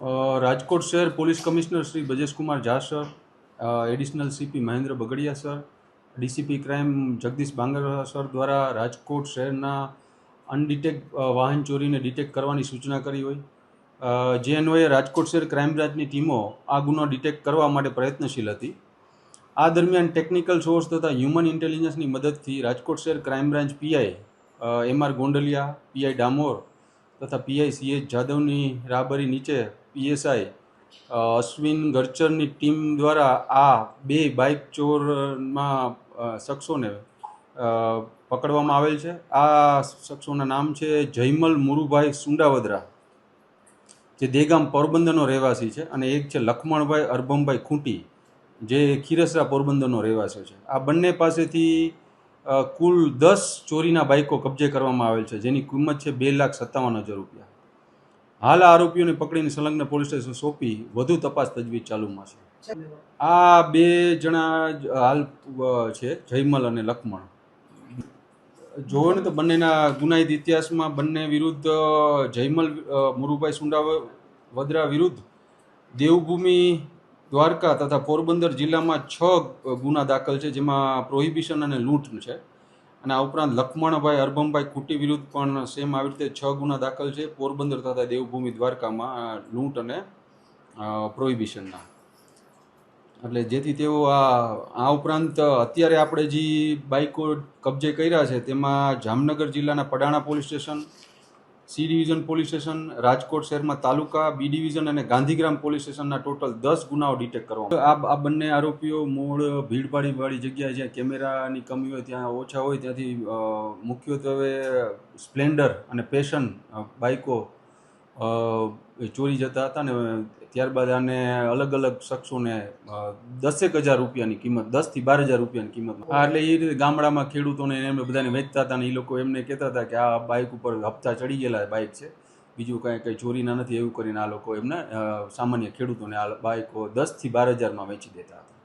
રાજકોટ શહેર police commissioner Shri Brajeshkumar Jha, sir. Additional CP Mahendra Bagadia, sir. DCP crime Jagdish Bangra sir દ્વારા રાજકોટ શહેરના અનડિટેક વાહન ચોરીને detect કરવાની સૂચના કરી હોય. જે અન્વયે રાજકોટ શહેર ક્રાઇમ બ્રાન્ચની ટીમો આ ગુનો ડિટેક્ટ કરવા માટે પ્રયત્નશીલ હતી. આ દરમિયાન ટેકનિકલ સોર્સ તથા હ્યુમન ઇન્ટેલિજન્સની મદદથી રાજકોટ શહેર crime branch PI M R Gondaliya, PI Damor તથા પીઆઈ સીએચ જાદવની રાહબરી નીચે પીએસઆઈ અશ્વિન ગર્ચરની ટીમ દ્વારા આ બે બાઇક ચોરમાં શખ્સોને પકડવામાં આવેલ છે. આ શખ્સોના નામ છે જયમલ મુરુભાઈ સુંડાવદરા, જે દેગામ પોરબંદરનો રહેવાસી છે અને એક છે લખમણભાઈ અરબમભાઈ ખૂંટી, જે ખીરસરા પોરબંદરનો રહેવાસી છે. આ બંને પાસેથી કુલ દસ ચોરીના બાઇકો કબજે કરવામાં આવેલ છે, જેની કિંમત છે બે લાખ સત્તાવન હજાર રૂપિયા. હાલ આરોપીઓને પકડીને સંલગ્ન પોલીસ સ્ટેશન સોંપી વધુ તપાસ તજવીજ ચાલુમાં છે. આ બે જણા હાલ છે જયમલ અને લખમણ. જોવો ને તો બંનેના ગુનાહિત ઇતિહાસમાં બંને વિરુદ્ધ જયમલ મુરુભાઈ સુંડા વદરા વિરુદ્ધ દેવભૂમિ દ્વારકા તથા પોરબંદર જિલ્લામાં છ ગુના દાખલ છે જેમાં પ્રોહિબિશન અને લૂંટ છે. અને આ ઉપરાંત લખમણભાઈ અરબમભાઈ કુટી વિરુદ્ધ પણ સેમ આવી રીતે છ ગુના દાખલ છે. પોરબંદર તથા દેવભૂમિ દ્વારકામાં લૂંટ અને પ્રોહિબિશનના એટલે જેથી તેઓ આ આ ઉપરાંત અત્યારે આપણે જે બાઇકો કબજે કર્યા છે, તેમાં જામનગર જિલ્લાના Padana police station C division police station, Rajkot શહેરમાં તાલુકા, બી ડિવિઝન અને ગાંધીગ્રામ પોલીસ સ્ટેશનના ટોટલ દસ ગુનાઓ ડિટેક્ટ કરવામાં આ આ બંને આરોપીઓ મૂળ ભીડભાડીવાળી જગ્યાએ જ્યાં કેમેરાની કમી હોય ત્યાં ઓછા હોય, ત્યાંથી મુખ્યત્વે સ્પ્લેન્ડર અને પેશન બાઇકો ચોરી જતા હતા ને ત્યારબાદ આને અલગ અલગ શખ્સોને દસેક હજાર રૂપિયાની કિંમત, દસથી બાર હજાર રૂપિયાની કિંમત. હા એટલે એ રીતે ગામડામાં ખેડૂતોને એમને બધાને વેચતા હતા ને એ લોકો એમને કહેતા હતા કે આ બાઇક ઉપર હપ્તા ચડી ગયેલા બાઇક છે. બીજું કાંઈ, કંઈ ચોરીના નથી, એવું કરીને આ લોકો એમને સામાન્ય ખેડૂતોને આ બાઇકો દસથી બાર હજારમાં વેચી દેતા હતા.